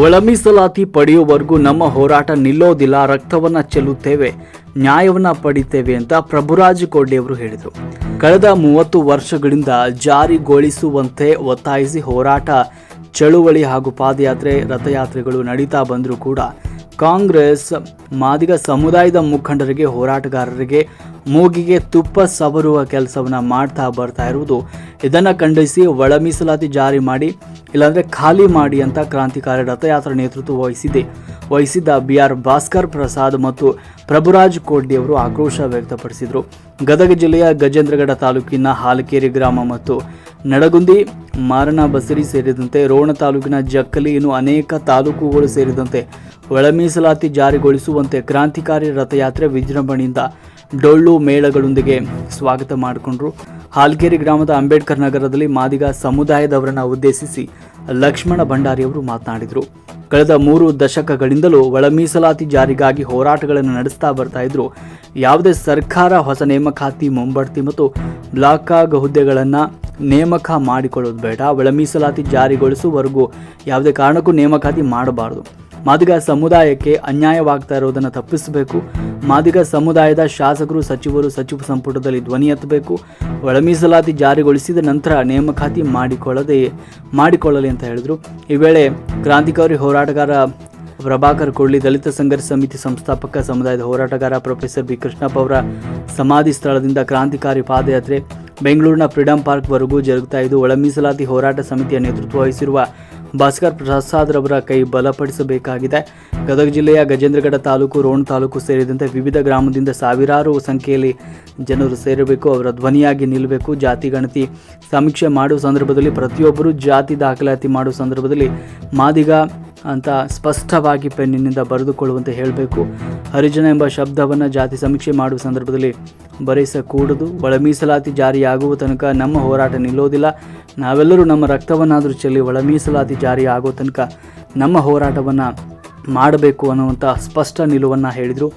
ಒಳ ಮೀಸಲಾತಿ ಪಡೆಯುವವರೆಗೂ ನಮ್ಮ ಹೋರಾಟ ನಿಲ್ಲೋದಿಲ್ಲ, ರಕ್ತವನ್ನ ಚೆಲ್ಲುತ್ತೇವೆ, ನ್ಯಾಯವನ್ನ ಪಡಿತೇವೆ ಅಂತ ಪ್ರಭುರಾಜ್ ಅವರು ಹೇಳಿದರು. ಕಳೆದ ಮೂವತ್ತು ವರ್ಷಗಳಿಂದ ಜಾರಿಗೊಳಿಸುವಂತೆ ಒತ್ತಾಯಿಸಿ ಹೋರಾಟ, ಚಳುವಳಿ ಹಾಗೂ ಪಾದಯಾತ್ರೆ, ರಥಯಾತ್ರೆಗಳು ನಡೀತಾ ಬಂದರೂ ಕೂಡ ಕಾಂಗ್ರೆಸ್ ಮಾದಿಗ ಸಮುದಾಯದ ಮುಖಂಡರಿಗೆ, ಹೋರಾಟಗಾರರಿಗೆ ಮೂಗಿಗೆ ತುಪ್ಪ ಸವರುವ ಕೆಲಸವನ್ನು ಮಾಡ್ತಾ ಬರ್ತಾ ಇರುವುದು. ಇದನ್ನು ಖಂಡಿಸಿ ಒಳ ಮೀಸಲಾತಿ ಜಾರಿ ಮಾಡಿ, ಇಲ್ಲಾಂದರೆ ಖಾಲಿ ಮಾಡಿ ಅಂತ ಕ್ರಾಂತಿಕಾರಿ ರಥಯಾತ್ರೆ ನೇತೃತ್ವ ವಹಿಸಿದೆ. ವಹಿಸಿದ್ದ ಬಿ ಆರ್ ಭಾಸ್ಕರ್ ಪ್ರಸಾದ್ ಮತ್ತು ಪ್ರಭುರಾಜ್ ಕೋಡ್ಡಿ ಅವರು ಆಕ್ರೋಶ ವ್ಯಕ್ತಪಡಿಸಿದರು. ಗದಗ ಜಿಲ್ಲೆಯ ಗಜೇಂದ್ರಗಡ ತಾಲೂಕಿನ ಹಾಲಕೇರಿ ಗ್ರಾಮ ಮತ್ತು ನಡಗುಂದಿ ಮಾರಣ ಬಸರಿ ಸೇರಿದಂತೆ ರೋಣ ತಾಲೂಕಿನ ಜಕ್ಕಲಿ ಇನ್ನು ಅನೇಕ ತಾಲೂಕುಗಳು ಸೇರಿದಂತೆ ಒಳ ಮೀಸಲಾತಿ ಜಾರಿಗೊಳಿಸುವಂತೆ ಕ್ರಾಂತಿಕಾರಿ ರಥಯಾತ್ರೆ ವಿಜೃಂಭಣೆಯಿಂದ ಡೊಳ್ಳು ಮೇಳಗಳೊಂದಿಗೆ ಸ್ವಾಗತ ಮಾಡಿಕೊಂಡ್ರು. ಹಾಲ್ಕೇರಿ ಗ್ರಾಮದ ಅಂಬೇಡ್ಕರ್ ನಗರದಲ್ಲಿ ಮಾದಿಗ ಸಮುದಾಯದವರನ್ನು ಉದ್ದೇಶಿಸಿ ಲಕ್ಷ್ಮಣ ಭಂಡಾರಿಯವರು ಮಾತನಾಡಿದರು. ಕಳೆದ ಮೂರು ದಶಕಗಳಿಂದಲೂ ಒಳ ಮೀಸಲಾತಿ ಜಾರಿಗಾಗಿ ಹೋರಾಟಗಳನ್ನು ನಡೆಸ್ತಾ ಬರ್ತಾ ಇದ್ರು. ಯಾವುದೇ ಸರ್ಕಾರ ಹೊಸ ನೇಮಕಾತಿ, ಮುಂಬಡ್ತಿ ಮತ್ತು ಬ್ಲಾಕ್ ಆಗ್ ಹುದ್ದೆಗಳನ್ನು ನೇಮಕ ಮಾಡಿಕೊಳ್ಳೋದು ಬೇಡ. ಒಳ ಮೀಸಲಾತಿ ಜಾರಿಗೊಳಿಸುವವರೆಗೂ ಯಾವುದೇ ಕಾರಣಕ್ಕೂ ನೇಮಕಾತಿ ಮಾಡಬಾರದು. ಮಾದಿಗ ಸಮುದಾಯಕ್ಕೆ ಅನ್ಯಾಯವಾಗ್ತಾ ಇರೋದನ್ನು ತಪ್ಪಿಸಬೇಕು. ಮಾದಿಗ ಸಮುದಾಯದ ಶಾಸಕರು, ಸಚಿವರು, ಸಚಿವ ಸಂಪುಟದಲ್ಲಿ ಧ್ವನಿ ಎತ್ತಬೇಕು. ಒಳಮೀಸಲಾತಿ ಜಾರಿಗೊಳಿಸಿದ ನಂತರ ನೇಮಕಾತಿ ಮಾಡಿಕೊಳ್ಳದೆ, ಮಾಡಿಕೊಳ್ಳಲಿ ಅಂತ ಹೇಳಿದರು. ಈ ವೇಳೆ ಕ್ರಾಂತಿಕಾರಿ ಹೋರಾಟಗಾರ ಪ್ರಭಾಕರ್ ಕೊಳ್ಳಿ ದಲಿತ ಸಂಘರ್ಷ ಸಮಿತಿ ಸಂಸ್ಥಾಪಕ ಸಮುದಾಯದ ಹೋರಾಟಗಾರ ಪ್ರೊಫೆಸರ್ ಬಿ. ಕೃಷ್ಣಪ್ಪ ಅವರ ಸಮಾಧಿ ಸ್ಥಳದಿಂದ ಕ್ರಾಂತಿಕಾರಿ ಪಾದಯಾತ್ರೆ ಬೆಂಗಳೂರಿನ ಫ್ರೀಡಂ ಪಾರ್ಕ್ವರೆಗೂ ಜರುಗುತ್ತಾ ಇದ್ದು, ಒಳಮೀಸಲಾತಿ ಹೋರಾಟ ಸಮಿತಿಯ ನೇತೃತ್ವ ವಹಿಸಿರುವ ಭಾಸ್ಕರ್ ಪ್ರಸಾದ್ ರವರ ಕೈ ಬಲಪಡಿಸಬೇಕಾಗಿದೆ. ಗದಗ ಜಿಲ್ಲೆಯ ಗಜೇಂದ್ರಗಡ ತಾಲೂಕು, ರೋಣ ತಾಲೂಕು ಸೇರಿದಂತೆ ವಿವಿಧ ಗ್ರಾಮದಿಂದ ಸಾವಿರಾರು ಸಂಖ್ಯೆಯಲ್ಲಿ ಜನರು ಸೇರಬೇಕು, ಅವರ ಧ್ವನಿಯಾಗಿ ನಿಲ್ಲಬೇಕು. ಜಾತಿ ಗಣತಿ ಸಮೀಕ್ಷೆ ಮಾಡುವ ಸಂದರ್ಭದಲ್ಲಿ ಪ್ರತಿಯೊಬ್ಬರೂ ಜಾತಿ ದಾಖಲಾತಿ ಮಾಡುವ ಸಂದರ್ಭದಲ್ಲಿ ಮಾದಿಗ ಅಂತ ಸ್ಪಷ್ಟವಾಗಿ ಪೆನ್ನಿನಿಂದ ಬರೆದುಕೊಳ್ಳುವಂತೆ ಹೇಳಬೇಕು. ಹರಿಜನ ಎಂಬ ಶಬ್ದವನ್ನು ಜಾತಿ ಸಮೀಕ್ಷೆ ಮಾಡುವ ಸಂದರ್ಭದಲ್ಲಿ ಬರೆಸಕೂಡದು. ಒಳ ಮೀಸಲಾತಿ ಜಾರಿಯಾಗುವ ತನಕ ನಮ್ಮ ಹೋರಾಟ ನಿಲ್ಲೋದಿಲ್ಲ. ನಾವೆಲ್ಲರೂ ನಮ್ಮ ರಕ್ತವನ್ನಾದರೂ ಚೆಲ್ಲಿ ಒಳ ಮೀಸಲಾತಿ ಜಾರಿ ಆಗೋ ತನಕ ನಮ್ಮ ಹೋರಾಟವನ್ನು ಮಾಡಬೇಕು ಅನ್ನುವಂಥ ಸ್ಪಷ್ಟ ನಿಲುವನ್ನು ಹೇಳಿದರು.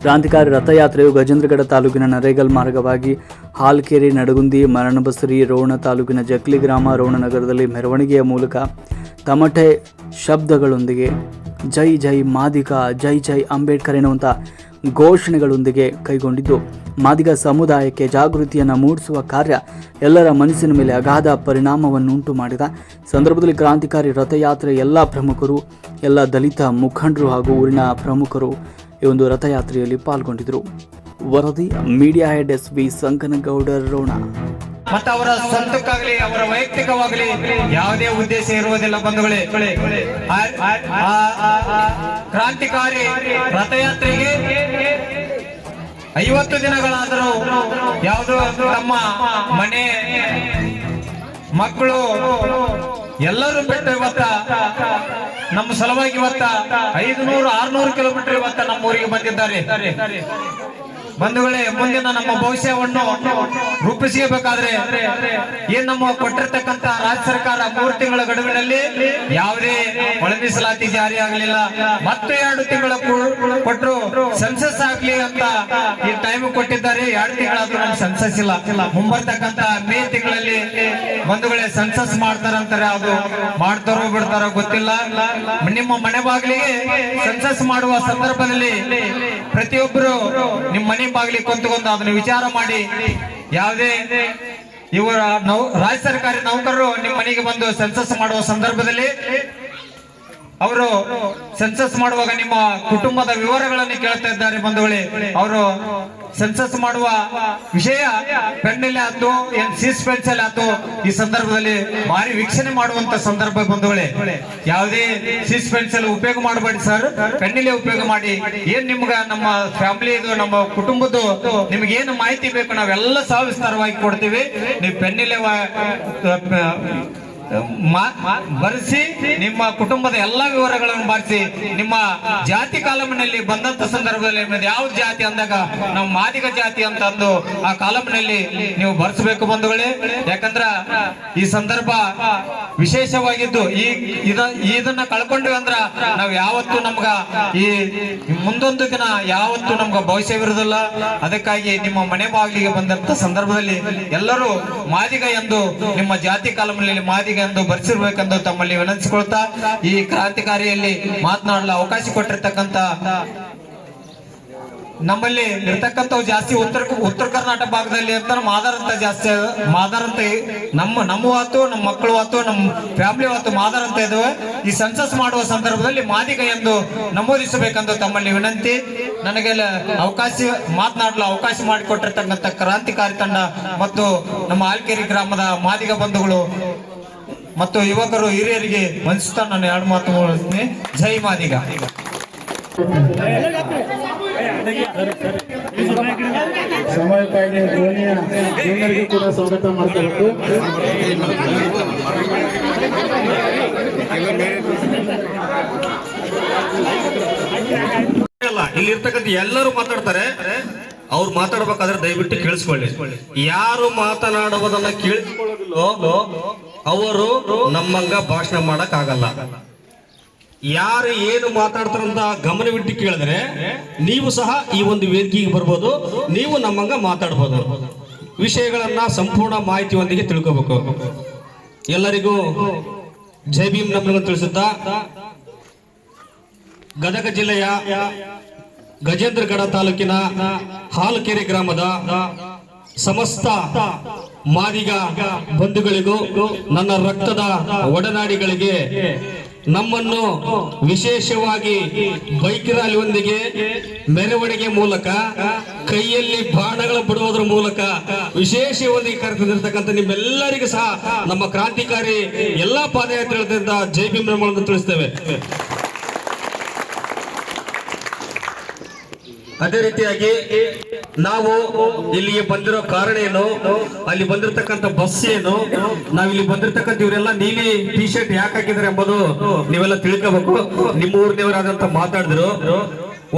ಕ್ರಾಂತಿಕಾರಿ ರಥಯಾತ್ರೆಯು ಗಜೇಂದ್ರಗಡ ತಾಲೂಕಿನ ನರೇಗಲ್ ಮಾರ್ಗವಾಗಿ ಹಾಲ್ಕೆರೆ, ನಡಗುಂದಿ, ಮರಣಬಸರಿ, ರೋಣ ತಾಲೂಕಿನ ಜಕ್ಲಿ ಗ್ರಾಮ, ರೋಣ ನಗರದಲ್ಲಿ ಮೆರವಣಿಗೆಯ ಮೂಲಕ ತಮಟೆ ಶಬ್ದಗಳೊಂದಿಗೆ ಜೈ ಜೈ ಮಾದಿಕ ಜೈ ಜೈ ಅಂಬೇಡ್ಕರ್ ಎನ್ನುವಂಥ ಘೋಷಣೆಗಳೊಂದಿಗೆ ಕೈಗೊಂಡಿದ್ದು. ಮಾದಿಗ ಸಮುದಾಯಕ್ಕೆ ಜಾಗೃತಿಯನ್ನು ಮೂಡಿಸುವ ಕಾರ್ಯ ಎಲ್ಲರ ಮನಸ್ಸಿನ ಮೇಲೆ ಅಗಾಧ ಪರಿಣಾಮವನ್ನುಂಟು ಮಾಡಿದ. ಸಂದರ್ಭದಲ್ಲಿ ಕ್ರಾಂತಿಕಾರಿ ರಥಯಾತ್ರೆ ಎಲ್ಲ ಪ್ರಮುಖರು, ಎಲ್ಲ ದಲಿತ ಮುಖಂಡರು ಹಾಗೂ ಊರಿನ ಪ್ರಮುಖರು ಈ ಒಂದು ರಥಯಾತ್ರೆಯಲ್ಲಿ ಪಾಲ್ಗೊಂಡಿದ್ದರು. ವರದಿ media head S V Rona. ಮತ್ತು ಅವರ ಸ್ವಂತಕ್ಕಾಗಲಿ ಅವರ ವೈಯಕ್ತಿಕವಾಗಲಿ ಯಾವುದೇ ಉದ್ದೇಶ ಇರುವುದಿಲ್ಲ ಬಂಧುಗಳೇ. ಕ್ರಾಂತಿಕಾರಿ ರಥಯಾತ್ರೆಗೆ ಐವತ್ತು ದಿನಗಳಾದರೂ ಯಾವುದೋ ನಮ್ಮ ಮನೆ, ಮಕ್ಕಳು, ಎಲ್ಲರೂ ಬಿಟ್ಟು ಇವತ್ತ ನಮ್ಮ ಸಲುವಾಗಿ ಇವತ್ತ ಐದು ನೂರು ಆರ್ನೂರು ಕಿಲೋಮೀಟರ್ ಇವತ್ತ ನಮ್ಮ ಊರಿಗೆ ಬಂದಿದ್ದಾರೆ. ಬಂಧುಗಳೇ, ಮುಂದಿನ ನಮ್ಮ ಭವಿಷ್ಯವನ್ನು ರೂಪಿಸಬೇಕಾದ್ರೆ ಏನ್ ನಮ್ಮ ಕೊಟ್ಟಿರ್ತಕ್ಕಂತ ರಾಜ್ಯ ಸರ್ಕಾರ ಮೂರು ತಿಂಗಳ ಗಡುವಿನಲ್ಲಿ ಯಾವುದೇ ಒಳ ಜಾರಿ ಆಗಲಿಲ್ಲ. ಮತ್ತೆ ಎರಡು ತಿಂಗಳ ಕೊಟ್ಟರು ಸೆನ್ಸಸ್ ಆಗ್ಲಿ ಅಂತ ಈ ಟೈಮ್ ಕೊಟ್ಟಿದ್ದಾರೆ. ಎರಡು ತಿಂಗಳಾದ್ರೂ ನಮ್ಗೆ ಸೆನ್ಸಸ್ ಇಲ್ಲ. ಮುಂಬರ್ತಕ್ಕಂತ ಮೇ ತಿಂಗಳಲ್ಲಿ ಬಂಧುಗಳೇ ಸೆನ್ಸಸ್ ಮಾಡ್ತಾರಂತಾರೆ. ಅದು ಮಾಡ್ತಾರೋ ಬಿಡ್ತಾರೋ ಗೊತ್ತಿಲ್ಲ. ನಿಮ್ಮ ಮನೆ ಬಾಗಿಲಿಗೆ ಸೆನ್ಸಸ್ ಮಾಡುವ ಸಂದರ್ಭದಲ್ಲಿ ಪ್ರತಿಯೊಬ್ಬರು ನಿಮ್ಮ ಮನೆ ಬಾಗಿಲಿಗೆ ಕುಂತ್ಕೊಂಡು ಅದನ್ನ ವಿಚಾರ ಮಾಡಿ. ಯಾವುದೇ ಇವರ ರಾಜ್ಯ ಸರ್ಕಾರಿ ನೌಕರರು ನಿಮ್ಮ ಮನೆಗೆ ಬಂದು ಸೆನ್ಸಸ್ ಮಾಡುವ ಸಂದರ್ಭದಲ್ಲಿ ಅವರು ಸೆನ್ಸಸ್ ಮಾಡುವಾಗ ನಿಮ್ಮ ಕುಟುಂಬದ ವಿವರಗಳನ್ನು ಕೇಳ್ತಾ ಇದ್ದಾರೆ ಬಂಧುಗಳೇ. ಅವರು ಸೆನ್ಸಸ್ ಮಾಡುವ ವಿಷಯ ಪೆನ್ನಲ್ಲಿ ಆಯ್ತು, ಏನ್ ಸೀಸ್ ಪೆನ್ಸಲ್ ಆಯ್ತು, ಈ ಸಂದರ್ಭದಲ್ಲಿ ಭಾರಿ ವೀಕ್ಷಣೆ ಮಾಡುವಂತ ಸಂದರ್ಭ ಬಂಧುಗಳೇ. ಯಾವುದೇ ಸೀಸ್ ಪೆನ್ಸಲ್ ಉಪಯೋಗ ಮಾಡಬೇಡಿ ಸರ್, ಪೆನ್ನಿಲೆ ಉಪಯೋಗ ಮಾಡಿ. ಏನ್ ನಿಮ್ಗ ನಮ್ಮ ಫ್ಯಾಮಿಲಿದು ನಮ್ಮ ಕುಟುಂಬದ್ದು ನಿಮ್ಗೆ ಏನು ಮಾಹಿತಿ ಬೇಕು, ನಾವೆಲ್ಲ ಸವಿಸ್ತಾರವಾಗಿ ಕೊಡ್ತೀವಿ. ನೀವು ಪೆನ್ನಿಲೆ ಬರೆಸಿ ನಿಮ್ಮ ಕುಟುಂಬದ ಎಲ್ಲಾ ವಿವರಗಳನ್ನು ಬರೆಸಿ. ನಿಮ್ಮ ಜಾತಿ ಕಾಲಮಿನಲ್ಲಿ ಬಂದಂತ ಸಂದರ್ಭದಲ್ಲಿ ಯಾವ ಜಾತಿ ಅಂದಾಗ ನಾವು ಮಾದಿಗ ಜಾತಿ ಅಂತ ಅಂದು ಆ ಕಾಲಮಿನಲ್ಲಿ ನೀವು ಬರೆಸಬೇಕು ಬಂಧುಗಳೇ. ಯಾಕಂದ್ರ ಈ ಸಂದರ್ಭ ವಿಶೇಷವಾಗಿದ್ದು ಈ ಇದ ಇದನ್ನ ಕಳ್ಕೊಂಡ್ವಿ ಅಂದ್ರ ನಾವ್ ಯಾವತ್ತು ನಮ್ಗ ಈ ಮುಂದೊಂದು ದಿನ ಯಾವತ್ತು ನಮ್ಗ ಭವಿಷ್ಯವಿರುದಿಲ್ಲ ಅದಕ್ಕಾಗಿ ನಿಮ್ಮ ಮನೆ ಬಾಗಿಲಿಗೆ ಬಂದಂತ ಸಂದರ್ಭದಲ್ಲಿ ಎಲ್ಲರೂ ಮಾದಿಗ ಎಂದು ನಿಮ್ಮ ಜಾತಿ ಕಾಲಮಿನಲ್ಲಿ ಮಾದಿಗ ಮಾದಿಗೆ ಅಂದು ಬರ್ಸಿರ್ಬೇಕೆಂದು ತಮ್ಮಲ್ಲಿ ವಿನಂತಿಸಿಕೊಳ್ತಾ ಈ ಕ್ರಾಂತಿಕಾರಿಯಲ್ಲಿ ಮಾತನಾಡಲು ಅವಕಾಶ ಕೊಟ್ಟಿರ್ತಕ್ಕಂತ ನಮ್ಮಲ್ಲಿ ಇರ್ತಕ್ಕಂಥವು ಜಾಸ್ತಿ ಉತ್ತರ ಉತ್ತರ ಕರ್ನಾಟಕ ಭಾಗದಲ್ಲಿ ಅಂತ ಮಾದಾರ ಅಂತ ಜಾಸ್ತಿ ಮಾದಾರಂತ ನಮ್ಮ ನಮ್ಮ ಆತು ನಮ್ಮ ಮಕ್ಕಳು ಆತು ನಮ್ಮ ಫ್ಯಾಮಿಲಿ ಆತು ಮಾದಾರಂತ ಇದಾವೆ. ಈ ಸೆನ್ಸಸ್ ಮಾಡುವ ಸಂದರ್ಭದಲ್ಲಿ ಮಾದಿಗ ಎಂದು ನಮೂದಿಸಬೇಕೆಂದು ತಮ್ಮಲ್ಲಿ ವಿನಂತಿ. ನನಗೆ ಅವಕಾಶ ಮಾತನಾಡಲು ಅವಕಾಶ ಮಾಡಿಕೊಟ್ಟಿರ್ತಕ್ಕಂಥ ಕ್ರಾಂತಿಕಾರಿ ತಂಡ ಮತ್ತು ನಮ್ಮ ಆಲ್ಕೆರಿ ಗ್ರಾಮದ ಮಾದಿಗ ಬಂಧುಗಳು ಮತ್ತು ಯುವಕರು ಹಿರಿಯರಿಗೆ ವಂಚಿಸ್ತಾ ನಾನು ಎರಡು ಮಾತು ಮಾಡುತ್ತೇನೆ ಜೈ ಮಾದಿಗ. ಸಮಯಕ್ಕಾಗಿ ಧ್ವನಿಯ ಎಲ್ಲರಿಗೂ ಕೂಡ ಸ್ವಾಗತ ಮಾಡ್ತಾ ಅಲ್ಲ ಇಲ್ಲಿ ಇರ್ತಕ್ಕಂಥ ಎಲ್ಲರೂ ಮಾತಾಡ್ತಾರೆ. ಅವ್ರು ಮಾತಾಡ್ಬೇಕಾದ್ರೆ ದಯವಿಟ್ಟು ಕೇಳಿಸ್ಕೊಳ್ಳಿ. ಯಾರು ಮಾತನಾಡುವುದನ್ನ ಕೇಳಿಸ್ಕೊಳ್ಳೋದಿಲ್ಲೋ ಅವರು ನಮ್ಮಂಗ ಭಾಷಣ ಮಾಡಕ್ ಆಗಲ್ಲ ಯಾರು ಏನು ಮಾತಾಡ್ತಾರಂತ ಗಮನವಿಟ್ಟು ಕೇಳಿದ್ರೆ ನೀವು ಸಹ ಈ ಒಂದು ವೇದಿಕೆಗೆ ಬರ್ಬೋದು, ನೀವು ನಮ್ಮಂಗ ಮಾತಾಡ್ಬೋದು. ವಿಷಯಗಳನ್ನ ಸಂಪೂರ್ಣ ಮಾಹಿತಿಯೊಂದಿಗೆ ತಿಳ್ಕೋಬೇಕು. ಎಲ್ಲರಿಗೂ ಜೈ ಭೀಮ್ ನಮ್ಮನ್ನು ತಿಳಿಸುತ್ತಾ, ಗದಗ ಜಿಲ್ಲೆಯ ಗಜೇಂದ್ರಗಡ ತಾಲೂಕಿನ ಹಾಲಕೆರೆ ಗ್ರಾಮದ ಸಮಸ್ತ ಮಾದಿಗ ಬಂಧುಗಳಿಗೂ ನನ್ನ ರಕ್ತದ ಒಡನಾಡಿಗಳಿಗೆ ನಮ್ಮನ್ನು ವಿಶೇಷವಾಗಿ ಬೈಕ್ ರ್ಯಾಲಿಯೊಂದಿಗೆ ಮೆರವಣಿಗೆ ಮೂಲಕ, ಕೈಯಲ್ಲಿ ಬಾಣಗಳು ಬಿಡುವುದರ ಮೂಲಕ ವಿಶೇಷವಾಗಿ ಕರೆತಂದಿರತಕ್ಕಂಥ ನಿಮ್ಮೆಲ್ಲರಿಗೂ ಸಹ ನಮ್ಮ ಕ್ರಾಂತಿಕಾರಿ ಎಲ್ಲಾ ಪಾದಯಾತ್ರೆಗಳಿಂದ ಜೈ ಭೀಮ್ ತಿಳಿಸ್ತೇವೆ. ಅದೇ ರೀತಿಯಾಗಿ ನಾವು ಇಲ್ಲಿಗೆ ಬಂದಿರೋ ಕಾರಣ ಏನು? ಅಲ್ಲಿ ಬಂದಿರತಕ್ಕಂತ ಬಸ್ ಏನು? ನಾವ್ ಇಲ್ಲಿ ಬಂದಿರತಕ್ಕಂತ ಇವರೆಲ್ಲ ನೀಲಿ ಟಿ ಶರ್ಟ್ ಯಾಕೆ ಹಾಕಿದ್ದಾರೆ ಎಂಬುದು ನೀವೆಲ್ಲ ತಿಳ್ಕೋಬೇಕು. ನಿಮ್ಮ ಊರಿನವರಾದಂತ ಮಾತಾಡಿದ್ರು.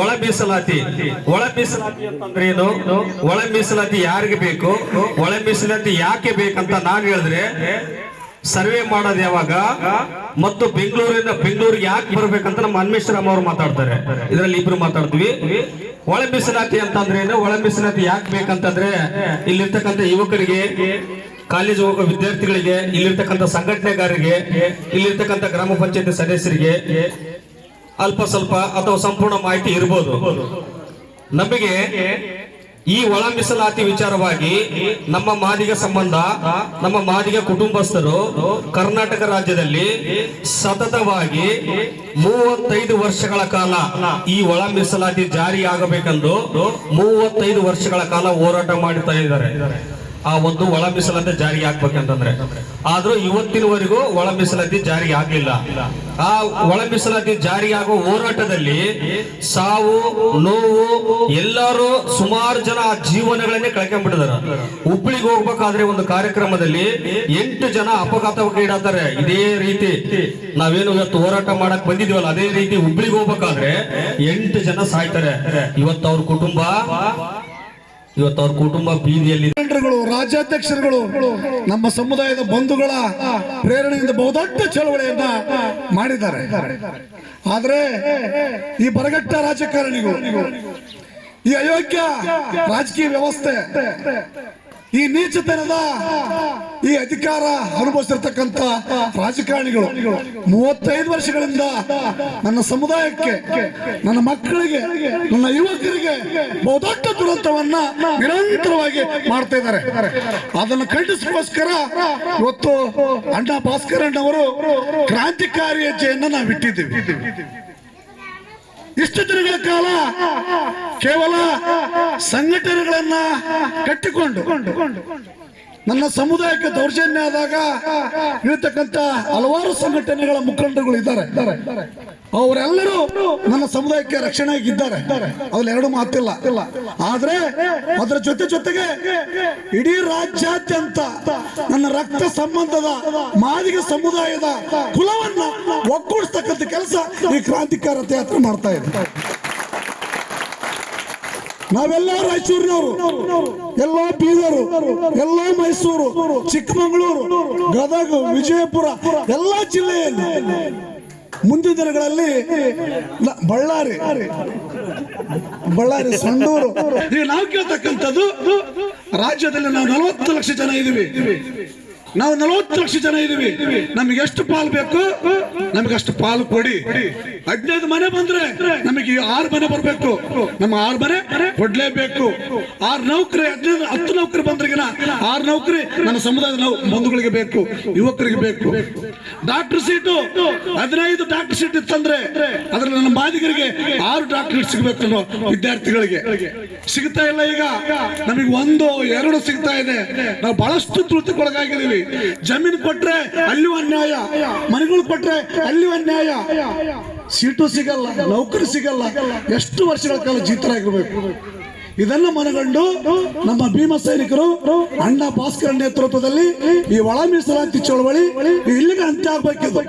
ಒಳ ಮೀಸಲಾತಿ. ಒಳ ಮೀಸಲಾತಿ ಅಂತಂದ್ರೆ ಏನು? ಒಳ ಮೀಸಲಾತಿ ಯಾರಿಗೆ ಬೇಕು? ಒಳ ಮೀಸಲಾತಿ ಯಾಕೆ ಬೇಕಂತ ನಾನು ಹೇಳಿದ್ರೆ, ಸರ್ವೆ ಮಾಡೋದು ಯಾವಾಗ? ಮತ್ತು ಬೆಂಗಳೂರಿಂದ ಬೆಂಗಳೂರಿಗೆ ಯಾಕೆ ಬರ್ಬೇಕಂತ ನಮ್ಮ ಅನ್ಮೇಶ್ವರಮ್ಮ ಅವರು ಮಾತಾಡ್ತಾರೆ. ಇದರಲ್ಲಿ ಇಬ್ರು ಮಾತಾಡ್ತೀವಿ. ಒಳ ಮೀಸಲಾತಿ ಅಂತಂದ್ರೆ ಏನು? ಒಳ ಮೀಸಲಾತಿ ಯಾಕೆ ಬೇಕಂತಂದ್ರೆ, ಇಲ್ಲಿರ್ತಕ್ಕಂಥ ಯುವಕರಿಗೆ, ಕಾಲೇಜ್ ಹೋಗೋ ವಿದ್ಯಾರ್ಥಿಗಳಿಗೆ, ಇಲ್ಲಿರ್ತಕ್ಕಂಥ ಸಂಘಟನೆಗಾರರಿಗೆ, ಇಲ್ಲಿರ್ತಕ್ಕಂಥ ಗ್ರಾಮ ಪಂಚಾಯತಿ ಸದಸ್ಯರಿಗೆ ಅಲ್ಪ ಸ್ವಲ್ಪ ಅಥವಾ ಸಂಪೂರ್ಣ ಮಾಹಿತಿ ಇರ್ಬೋದು. ನಮಗೆ ಈ ಒಳ ಮೀಸಲಾತಿ ವಿಚಾರವಾಗಿ ನಮ್ಮ ಮಾದಿಗ ಸಂಬಂಧ, ನಮ್ಮ ಮಾದಿಗ ಕುಟುಂಬಸ್ಥರು ಕರ್ನಾಟಕ ರಾಜ್ಯದಲ್ಲಿ ಸತತವಾಗಿ ಮೂವತ್ತೈದು ವರ್ಷಗಳ ಕಾಲ ಈ ಒಳ ಮೀಸಲಾತಿ ಜಾರಿಯಾಗಬೇಕೆಂದು ಮೂವತ್ತೈದು ವರ್ಷಗಳ ಕಾಲ ಹೋರಾಟ ಮಾಡುತ್ತಾ ಇದ್ದಾರೆ. ಆ ಒಂದು ಒಳ ಮೀಸಲಾತಿ ಜಾರಿಗೆ ಆಗ್ಬೇಕಂತಂದ್ರೆ ಆದ್ರೂ ಇವತ್ತಿನವರೆಗೂ ಒಳ ಮೀಸಲಾತಿ ಜಾರಿಗೆ ಆಗ್ಲಿಲ್ಲ. ಆ ಒಳ ಮೀಸಲಾತಿ ಆಗೋ ಹೋರಾಟದಲ್ಲಿ ಸಾವು, ನೋವು ಎಲ್ಲರೂ ಸುಮಾರು ಜನ ಆ ಜೀವನಗಳನ್ನೇ ಕಳ್ಕೊಂಡ್ಬಿಟ್ಟಿದಾರೆ. ಹುಬ್ಳಿಗೆ ಹೋಗ್ಬೇಕಾದ್ರೆ ಒಂದು ಕಾರ್ಯಕ್ರಮದಲ್ಲಿ ಎಂಟು ಜನ ಅಪಘಾತಕ್ಕೀಡಾತಾರೆ ಇದೇ ರೀತಿ ನಾವೇನು ಇವತ್ತು ಹೋರಾಟ ಮಾಡಕ್ ಬಂದಿದ್ವಲ್ಲ ಅದೇ ರೀತಿ ಹುಬ್ಳಿಗೆ ಹೋಗ್ಬೇಕಾದ್ರೆ ಎಂಟು ಜನ ಸಾಯ್ತಾರೆ. ಇವತ್ತು ಅವ್ರ ಕುಟುಂಬ ಇವತ್ತು ಅವ್ರ ಕುಟುಂಬ ಬೀದಿಯಲ್ಲಿ ರಾಜ್ಯಾಧ್ಯಕ್ಷರುಗಳು, ನಮ್ಮ ಸಮುದಾಯದ ಬಂಧುಗಳ ಪ್ರೇರಣೆಯಿಂದ ಬಹುದೊಡ್ಡ ಚಳವಳಿಯನ್ನ ಮಾಡಿದ್ದಾರೆ. ಆದ್ರೆ ಈ ಬರಗಟ್ಟ ರಾಜಕಾರಣಿಗಳು, ಈ ಅಯೋಗ್ಯ ರಾಜಕೀಯ ವ್ಯವಸ್ಥೆ ಈ ನೀಚತನದ ಈ ಅಧಿಕಾರ ಅನುಭವಿಸಿರ್ತಕ್ಕಂಥ ರಾಜಕಾರಣಿಗಳು ಮೂವತ್ತೈದು ವರ್ಷಗಳಿಂದ ನನ್ನ ಸಮುದಾಯಕ್ಕೆ, ನನ್ನ ಮಕ್ಕಳಿಗೆ, ನನ್ನ ಯುವಕರಿಗೆ ಬಹುದೊಡ್ಡ ದುರಂತವನ್ನ ನಿರಂತರವಾಗಿ ಮಾಡ್ತಾ ಇದ್ದಾರೆ. ಅದನ್ನು ಖಂಡಿಸೋಸ್ಕರ ಇವತ್ತು ಅಣ್ಣ ಭಾಸ್ಕರ್ ಅಣ್ಣವರು ಕ್ರಾಂತಿಕಾರಿ ಹೆಜ್ಜೆಯನ್ನ ನಾವು ಇಟ್ಟಿದ್ದೀವಿ. ಇಷ್ಟು ದಿನಗಳ ಕಾಲ ಕೇವಲ ಸಂಘಟನೆಗಳನ್ನ ಕಟ್ಟಿಕೊಂಡು ನನ್ನ ಸಮುದಾಯಕ್ಕೆ ದೌರ್ಜನ್ಯ ಆದಾಗ ಇರತಕ್ಕಂತ ಹಲವಾರು ಸಂಘಟನೆಗಳ ಮುಖಂಡರುಗಳು ಇದ್ದಾರೆ. ಅವರೆಲ್ಲರೂ ನನ್ನ ಸಮುದಾಯಕ್ಕೆ ರಕ್ಷಣೆಯಾಗಿದ್ದಾರೆ. ಅದ್ರಲ್ಲಿ ಎರಡು ಮಾತಿಲ್ಲ. ಇಲ್ಲ ಆದ್ರೆ ಅದರ ಜೊತೆ ಜೊತೆಗೆ ಇಡೀ ರಾಜ್ಯಾದ್ಯಂತ ನನ್ನ ರಕ್ತ ಸಂಬಂಧದ ಮಾದಿಗ ಸಮುದಾಯದ ಕುಲವನ್ನ ಒಗ್ಗೂಡಿಸ್ತಕ್ಕಂಥ ಕೆಲಸ ಈ ಕ್ರಾಂತಿಕಾರ ಯಾತ್ರೆ ಮಾಡ್ತಾ ಇದೆ. ನಾವೆಲ್ಲ ರಾಯಚೂರಿನವರು. ಎಲ್ಲ ಬೀದರು, ಎಲ್ಲ ಮೈಸೂರು, ಚಿಕ್ಕಮಗಳೂರು, ಗದಗ, ವಿಜಯಪುರ, ಎಲ್ಲ ಜಿಲ್ಲೆಯಲ್ಲಿ ಮುಂದಿನ ದಿನಗಳಲ್ಲಿ ಬಳ್ಳಾರಿ ಬಳ್ಳಾರಿ, ಸಂಡೂರು. ನಾವು ಕೇಳ್ತಕ್ಕಂಥದ್ದು ರಾಜ್ಯದಲ್ಲಿ ನಾವು ನಲವತ್ತು ಲಕ್ಷ ಜನ ಇದೀವಿ ನಾವು ನಲವತ್ತು ಲಕ್ಷ ಜನ ಇದೀವಿ ನಮಗೆ ಎಷ್ಟು ಪಾಲು ಬೇಕು? ನಮಗೆ ಅಷ್ಟು ಪಾಲು ಕೊಡಿ. ಹದಿನೈದು ಮನೆ ಬಂದ್ರೆ ನಮಗೆ ಆರು ಮನೆ ಬರಬೇಕು. ನಮ್ಮ ಆರು ಮನೆ ಕೊಡ್ಲೇಬೇಕು. ಆರು ನೌಕರಿ, ಹದಿನೈದು, ಹತ್ತು ನೌಕರಿ ಬಂದ್ರಿಗಿನ ಆರು ನೌಕರಿ ನಮ್ಮ ಸಮುದಾಯದ ನಾವು ಬಂಧುಗಳಿಗೆ ಬೇಕು, ಯುವಕರಿಗೆ ಬೇಕು. ಡಾಕ್ಟರ್ ಸೀಟು, ಹದಿನೈದು ಡಾಕ್ಟರ್ ಸೀಟ್ ಇತ್ತಂದ್ರೆ ಅದ್ರಲ್ಲಿ ನಮ್ಮ ಮಾದಿಗರಿಗೆ ಆರು ಡಾಕ್ಟರ್ ಸಿಗ್ಬೇಕು ವಿದ್ಯಾರ್ಥಿಗಳಿಗೆ. ಸಿಗ್ತಾ ಇಲ್ಲ ಈಗ. ನಮಗೆ ಒಂದು, ಎರಡು ಸಿಗ್ತಾ ಇದೆ. ನಾವು ಬಹಳಷ್ಟು ತುಳಿತಕ್ಕೊಳಗಾಗಿದ್ದೀವಿ ಜಮೀನು ಕೊಟ್ರೆ ಅಲ್ಲಿಯೂ ಅನ್ಯಾಯ. ಮನೆಗಳು ಕೊಟ್ರೆ ಅಲ್ಲಿಯೂ ಅನ್ಯಾಯ. ಸೀಟು ಸಿಗಲ್ಲ, ನೌಕರಿ ಸಿಗಲ್ಲ. ಎಷ್ಟು ವರ್ಷಗಳ ಕಾಲ ಜೀತರಾಗಿರ್ಬೇಕು. ಇದೆಲ್ಲ ಮನಗಂಡು ನಮ್ಮ ಭೀಮ ಸೈನಿಕರು ಅಣ್ಣ ಭಾಸ್ಕರ ನೇತೃತ್ವದಲ್ಲಿ ಈ ಒಳ ಮೀಸಲಾತಿ ಚಳವಳಿ ಇಲ್ಲಿಗೆ ಅಂತ್ಯ ಆಗ್ಬೇಕಿದೆ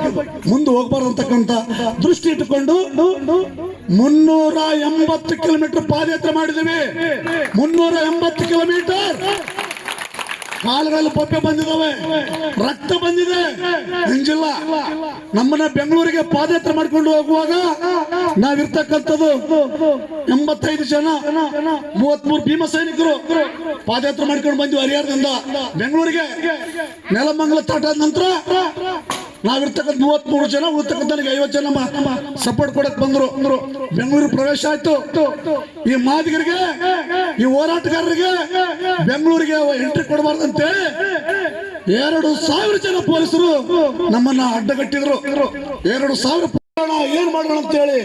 ಮುಂದೆ ಹೋಗ್ಬಾರ್ದಂತಕ್ಕಂತ ದೃಷ್ಟಿ ಇಟ್ಟುಕೊಂಡು ಮುನ್ನೂರ ಎಂಬತ್ತು ಕಿಲೋಮೀಟರ್ ಪಾದಯಾತ್ರೆ ಮಾಡಿದ್ದೀವಿ. ಮುನ್ನೂರ ಎಂಬತ್ತು ಕಿಲೋಮೀಟರ್. ಕಾಲುಗಳಲ್ಲಿ ಪೊಪ್ಪೆ ಬಂದಿದ್ದಾವೆ ರಕ್ತ ಬಂದಿದೆ. ಹಿಂಜಿಲ್ಲ ನಮ್ಮನ್ನ ಬೆಂಗಳೂರಿಗೆ ಪಾದಯಾತ್ರೆ ಮಾಡ್ಕೊಂಡು ಹೋಗುವಾಗ ನಾವಿರ್ತಕ್ಕಂಥದ್ದು ಎಂಬತ್ತೈದು ಜನ, ಮೂವತ್ಮೂರು ಭೀಮ ಸೈನಿಕರು ಪಾದಯಾತ್ರೆ ಮಾಡ್ಕೊಂಡು ಬಂದ್ವಿ ಹರಿಹರದಿಂದ. ಬೆಂಗಳೂರಿಗೆ. ನೆಲಮಂಗಲ ತಾಟಾದ ನಂತರ ನಾವಿರ್ತಕ್ಕಂಥ ಮೂವತ್ಮೂರು ಜನ ಉಳಿತಕ್ಕಂಥ ಐವತ್ತು ಜನ ಸಪೋರ್ಟ್ ಕೊಡಕ್ ಬಂದ್ರು. ಬೆಂಗಳೂರು ಪ್ರವೇಶ ಆಯ್ತು. ಈ ಮಾದಿಗರಿಗೆ, ಈ ಹೋರಾಟಗಾರರಿಗೆ ಬೆಂಗಳೂರಿಗೆ ಎಂಟ್ರಿ ಕೊಡಬಾರ್ದಂತೆ ಎರಡು ಸಾವಿರ ಜನ ಪೊಲೀಸರು ನಮ್ಮನ್ನ ಅಡ್ಡಗಟ್ಟಿದ್ರು. ಎರಡು ಸಾವಿರ ಏನ್ ಮಾಡೋಣ ಅಂತ ಹೇಳಿ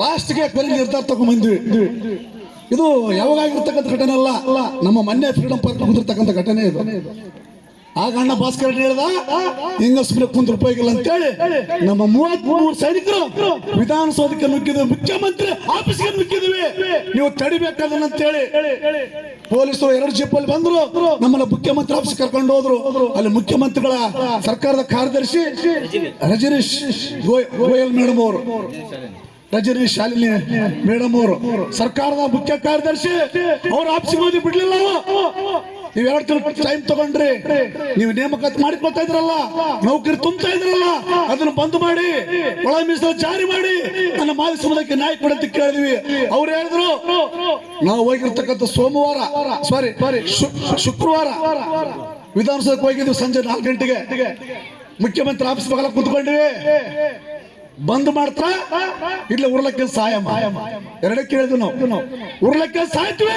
ಲಾಸ್ಟ್ಗೆ ಕೊನೆ ನಿರ್ಧಾರ ತಗೊಂಡ್ ಬಂದ್ವಿ. ಇದು ಯಾವಾಗ ಆಗಿರ್ತಕ್ಕಂಥ ಘಟನೆ ಅಲ್ಲ. ನಮ್ಮ ಮೊನ್ನೆ ಫ್ರೀಡಂ ಪಾರ್ಕ್ ಬಂದಿರತಕ್ಕಂಥ ಘಟನೆ ಇದು. ಆಗ ಅಣ್ಣ ಭಾಸ್ಕರ್ ಹೇಳ್ದ ಹಿಂಗ ಸುಮ್ಮನೆ ಕುಂತ ಅಂತ ಅಂತೇಳಿ ನಮ್ಮ ಮೂವತ್ತ್ ಮೂರು ಸೈನಿಕರು ವಿಧಾನಸೌಧಕ್ಕೆ ನುಗ್ಗಿದ್ವಿ ಮುಖ್ಯಮಂತ್ರಿ ಆಫೀಸ್ಗೆ ನುಗ್ಗಿದ್ವಿ. ನೀವು ತಡಿಬೇಕಾದನ್ನ ಅಂತೇಳಿ ಪೊಲೀಸರು ಎರಡು ಜಿಪ್ಪಲ್ಲಿ ಬಂದ್ರು, ನಮ್ಮನ್ನ ಮುಖ್ಯಮಂತ್ರಿ ಆಫೀಸ್ ಕರ್ಕೊಂಡು ಹೋದ್ರು. ಅಲ್ಲಿ ಮುಖ್ಯಮಂತ್ರಿಗಳ ಸರ್ಕಾರದ ಕಾರ್ಯದರ್ಶಿ ರಜನೀಶ್ ಗೋಯ್- ಗೋಯಲ್ ಮೇಡಮ್ ಅವರು. ರಜನಿ ಶಾಲಿನಿ ಮೇಡಮ್ ಅವರು. ಸರ್ಕಾರದ ಮುಖ್ಯ ಕಾರ್ಯದರ್ಶಿ, ಅವ್ರ ಆಫೀಸ್ಗೆ ಹೋಗಿ ಬಿಡ್ಲಿಲ್ಲ ನಾವು ಎರಡು ತಿಂಗಳು ಟೈಮ್ ತಗೊಂಡ್ರಿ. ನೀವು ನೇಮಕಾತಿ ಮಾಡಿಕೊಳ್ತಾ ಇದ್ರಲ್ಲ, ನೌಕರಿ ತುಂಬ್ತಾ ಇದ್ರಲ್ಲ, ಅದನ್ನ ಬಂದ್ ಮಾಡಿ, ಒಳ ಮೀಸಲು ಜಾರಿ ಮಾಡಿ, ನನ್ನ ಮಾದಿ ಸಮುದಾಯಕ್ಕೆ ನ್ಯಾಯ ಕೊಡಂತ ಕೇಳಿದ್ವಿ. ಅವ್ರು ಹೇಳಿದ್ರು, ನಾವು ಹೋಗಿರ್ತಕ್ಕಂಥ ಸೋಮವಾರ ಸಾರಿ ಶುಕ್ರವಾರ ವಿಧಾನಸೌಧಕ್ಕೆ ಹೋಗಿದ್ವಿ ಸಂಜೆ ನಾಲ್ಕು ಗಂಟೆಗೆ. ಮುಖ್ಯಮಂತ್ರಿ ಆಫೀಸ್ ಬಗ್ಗೆ ಕುತ್ಕೊಂಡಿವಿ. ಬಂದ್ ಮಾಡ್ತಾ ಇಲ್ಲ ಉರ್ಲಕ್ಕೆ ಸಹಾಯ ಎರಡೇ ಕೇಳಿದ್ವಿ ನಾವು. ಉರ್ಲಕ್ಕೆ ಸಾಯ್ತೀವಿ.